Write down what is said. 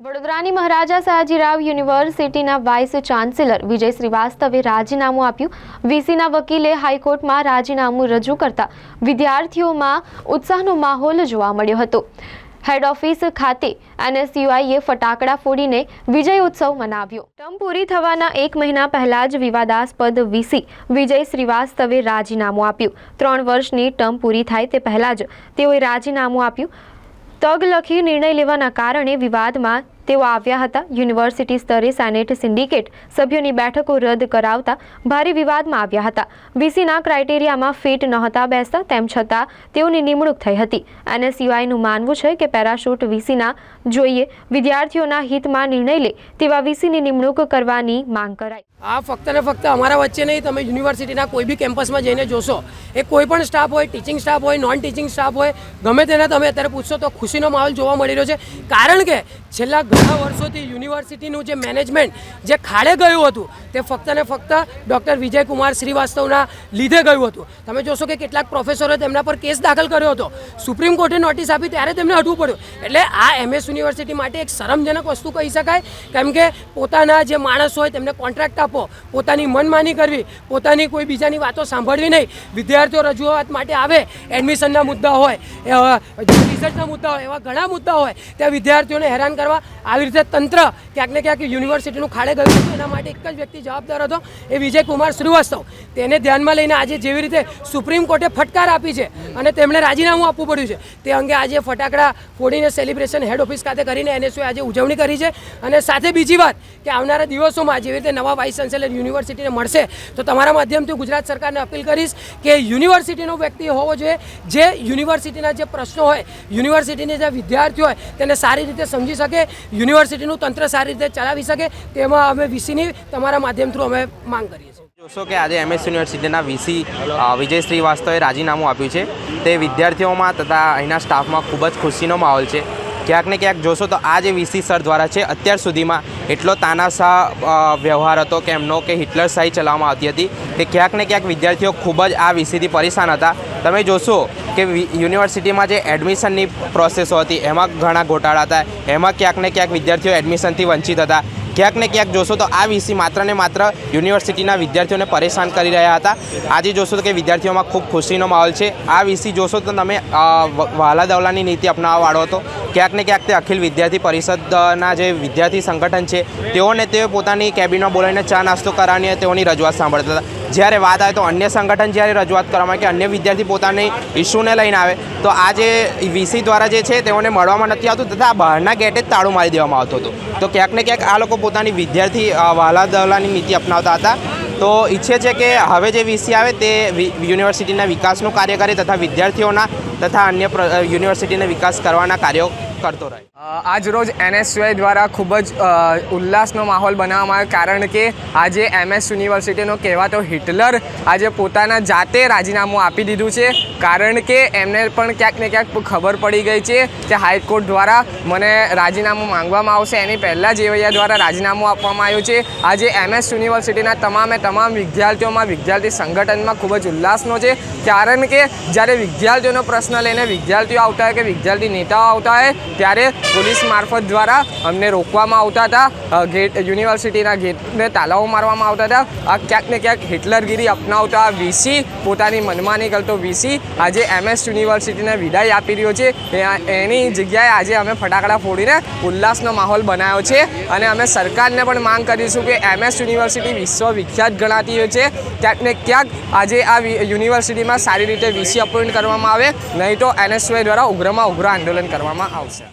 વડોદરાની મહારાજા સયાજીરાવ યુનિવર્સિટીના vice chancellor વિજય શ્રીવાસ્તવે રાજીનામું આપ્યું. વીસીના વકીલે હાઈકોર્ટમાં રાજીનામું રજૂ કરતા વિદ્યાર્થીઓમાં ઉત્સાહનો માહોલ જોવા મળ્યો હતો. હેડ ઓફિસ ખાતે એનએસયુઆઈએ ફટાકડા ફોડીને વિજય ઉત્સવ મનાવ્યો. ટર્મ પૂરી થવાના એક મહિના પહેલા જ વિવાદાસ્પદ વીસી વિજય શ્રીવાસ્તવે રાજીનામું આપ્યું. ત્રણ વર્ષની ટર્મ પૂરી થાય તે પહેલા જ તેઓએ રાજીનામું આપ્યું. તગ લખી નિર્ણય લેવાના કારણે વિવાદમાં તેઓ આવ્યા હતા. યુનિવર્સિટી સ્તરે સેનેટ સિન્ડિકેટ સભ્યોની બેઠકો રદ કરાવતા ભારે વિવાદમાં આવ્યા હતા. વીસીના ક્રાઇટેરિયામાં ફિટ નહોતા બેસતા, તેમ છતાં તેઓની નિમણૂક થઈ હતી. એનએસયુઆઈનું માનવું છે કે પેરાશૂટ વીસીના જોઈએ. વિદ્યાર્થીઓના હિતમાં નિર્ણય લે તેવા વીસીની નિમણૂક કરવાની માંગ કરાઈ. આ ફક્ત ને ફક્ત અમારા વચ્ચે નહીં, તમે યુનિવર્સિટીના કોઈ બી કેમ્પસમાં જઈને જોશો. એ કોઈ પણ સ્ટાફ હોય, ટીચિંગ સ્ટાફ હોય નોન ટીચિંગ સ્ટાફ હોય, ગમે તેને તમે અત્યારે પૂછશો તો ખુશીનો માહોલ જોવા મળી રહ્યો છે. કારણ કે છેલ્લા ઘણા વર્ષોથી યુનિવર્સિટીનું જે મેનેજમેન્ટ જે ખાડે ગયું હતું તે ફક્ત ને ફક્ત ડૉક્ટર વિજયકુમાર શ્રીવાસ્તવના લીધે ગયું હતું. તમે જોશો કે કેટલાક પ્રોફેસરોએ તેમના પર કેસ દાખલ કર્યો હતો. સુપ્રીમ કોર્ટે નોટિસ આપી ત્યારે તેમને હટવું પડ્યું. એટલે આ એમએસ યુનિવર્સિટી માટે એક શરમજનક વસ્તુ કહી શકાય, કેમ કે પોતાના જે માણસ હોય તેમને કોન્ટ્રાક્ટ આપો, પોતાની મનમાની કરવી, પોતાની કોઈ બીજાની વાતો સાંભળવી નહીં. વિદ્યાર્થીઓ રજૂઆત માટે આવે, એડમિશનના મુદ્દા હોય રિઝલ્ટના મુદ્દા હોય, એવા ઘણા મુદ્દા હોય, ત્યાં વિદ્યાર્થીઓને હેરાન કરવા આવી રીતે તંત્ર ક્યાંક ને ક્યાંક યુનિવર્સિટીનું ખાડે ગયું એના માટે એક જ વ્યક્તિ જવાબદાર હતો એ વિજય કુમાર શ્રીવાસ્તવ. તેને ધ્યાનમાં લઈને આજે જેવી રીતે સુપ્રીમ કોર્ટે ફટકાર આપી છે અને તેમણે રાજીનામું આપવું પડ્યું છે, તે અંગે આજે ફટાકડા ફોડીને સેલિબ્રેશન હેડ ઓફિસ ખાતે કરીને એનએસયુએ આજે ઉજવણી કરી છે. અને સાથે બીજી વાત કે આવનારા દિવસોમાં જેવી રીતે નવા વાઇસ ચાન્સેલર યુનિવર્સિટીને મળશે, તો તમારા માધ્યમથી ગુજરાત સરકારને અપીલ કરીશ કે યુનિવર્સિટીનો વ્યક્તિ હોવો જોઈએ. જે યુનિવર્સિટીના જે પ્રશ્નો હોય, યુનિવર્સિટીના જે વિદ્યાર્થીઓ હોય, તેને સારી રીતે સમજી શકે, યુનિવર્સિટીનું તંત્ર સારી રીતે ચલાવી શકે, તેમાં અમે વીસીની તમારા માધ્યમ થ્રુ અમે માંગ કરીએ છીએ. જોશો કે આજે એમએસ યુનિવર્સિટીના વીસી વિજય શ્રીવાસ્તવે રાજીનામું આપ્યું છે. તે વિદ્યાર્થીઓમાં તથા અહીંના સ્ટાફમાં ખૂબ જ ખુશીનો માહોલ છે. ક્યાંક ને ક્યાંક જોશો તો આ જે વીસી સર દ્વારા છે, અત્યાર સુધીમાં એટલો તાનાશાહ વ્યવહાર હતો કે એમનો કે હિટલર શાહી ચલાવવામાં આવતી હતી કે ક્યાંક ને ક્યાંક વિદ્યાર્થીઓ ખૂબ જ આ વીસીથી પરેશાન હતા. તમે જોશો કે યુનિવર્સિટીમાં જે એડમિશનની પ્રોસેસો હતી, એમાં ઘણા ગોટાળા હતા. એમાં ક્યાંક ને ક્યાંક વિદ્યાર્થીઓ એડમિશનથી વંચિત હતા. ક્યાંક ને ક્યાંક જોશો તો આ વીસી માત્ર ને માત્ર યુનિવર્સિટીના વિદ્યાર્થીઓને પરેશાન કરી રહ્યા હતા. આજે જોશો તો કે વિદ્યાર્થીઓમાં ખૂબ ખુશીનો માહોલ છે. આ વીસી જોશો તો તમે વહાલા દવલાની નીતિ અપનાવવાવાળો હતો. ક્યાંક ને ક્યાંક તે અખિલ વિદ્યાર્થી પરિષદના જે વિદ્યાર્થી સંગઠન છે, તેઓને તેઓ પોતાની કેબિનમાં બોલાવીને ચા નાસ્તો કરાવીને તેઓની રજૂઆત સાંભળતા હતા. જ્યારે વાત આવે તો અન્ય સંગઠન જ્યારે રજૂઆત કરવામાં આવે કે અન્ય વિદ્યાર્થી પોતાની ઇસ્યુને લઈને આવે, તો આ જે વીસી દ્વારા જે છે તેઓને મળવામાં નથી આવતું તથા બહારના ગેટે જ તાળું મારી દેવામાં આવતું હતું. તો ક્યાંક ને ક્યાંક આ લોકો પોતાની વિદ્યાર્થી વહાલા દવલાની નીતિ અપનાવતા હતા. તો ઈચ્છે છે કે હવે જે વીસી આવે તે યુનિવર્સિટીના વિકાસનું કાર્ય કરે તથા વિદ્યાર્થીઓના તથા અન્ય યુનિવર્સિટીના વિકાસ કરવાના કાર્યો કરતો રહે. આજ રોજ એનએસયુઆઈ દ્વારા ખૂબ જ ઉલ્લાસનો માહોલ બનાવવામાં આવ્યો, કારણ કે આજે એમએસ યુનિવર્સિટીનો કહેવાતો હિટલર આજે પોતાના જાતે રાજીનામું આપી દીધું છે, કારણ કે એમને પણ ક્યાંક ને ક્યાંક ખબર પડી ગઈ છે કે હાઈકોર્ટ દ્વારા મને રાજીનામું માંગવામાં આવશે. એની પહેલાં જેવૈયા દ્વારા રાજીનામું આપવામાં આવ્યું છે. આજે એમએસ યુનિવર્સિટીના તમામે તમામ વિદ્યાર્થીઓમાં વિદ્યાર્થી સંગઠનમાં ખૂબ જ ઉલ્લાસનો છે, કારણ કે જ્યારે વિદ્યાર્થીઓનો પ્રશ્ન લઈને વિદ્યાર્થીઓ આવતા હોય કે વિદ્યાર્થી નેતાઓ આવતા હોય ત્યારે પોલીસ મારફત દ્વારા અમને રોકવામાં આવતા હતા. ગેટ, યુનિવર્સિટીના ગેટને તાલાઓ મારવામાં આવતા હતા. આ ક્યાંક ને ક્યાંક હિટલરગીરી અપનાવતા વીસી, પોતાની મનમાની કરતો વીસી આજે એમએસ યુનિવર્સિટીને વિદાય આપી રહ્યો છે. એની જગ્યાએ આજે અમે ફટાકડા ફોડીને ઉલ્લાસનો માહોલ બનાવ્યો છે અને અમે સરકારને પણ માંગ કરીશું કે એમએસ યુનિવર્સિટી વિશ્વવિખ્યાત ગણાતી હોય છે. ક્યાંક ને ક્યાંક આજે આ યુનિવર્સિટીમાં સારી રીતે વીસી અપોઇન્ટ કરવામાં આવે. નહીં તો એનએસવાય દ્વારા ઉગ્રમાં ઉગ્ર આંદોલન કરવામાં આવશે.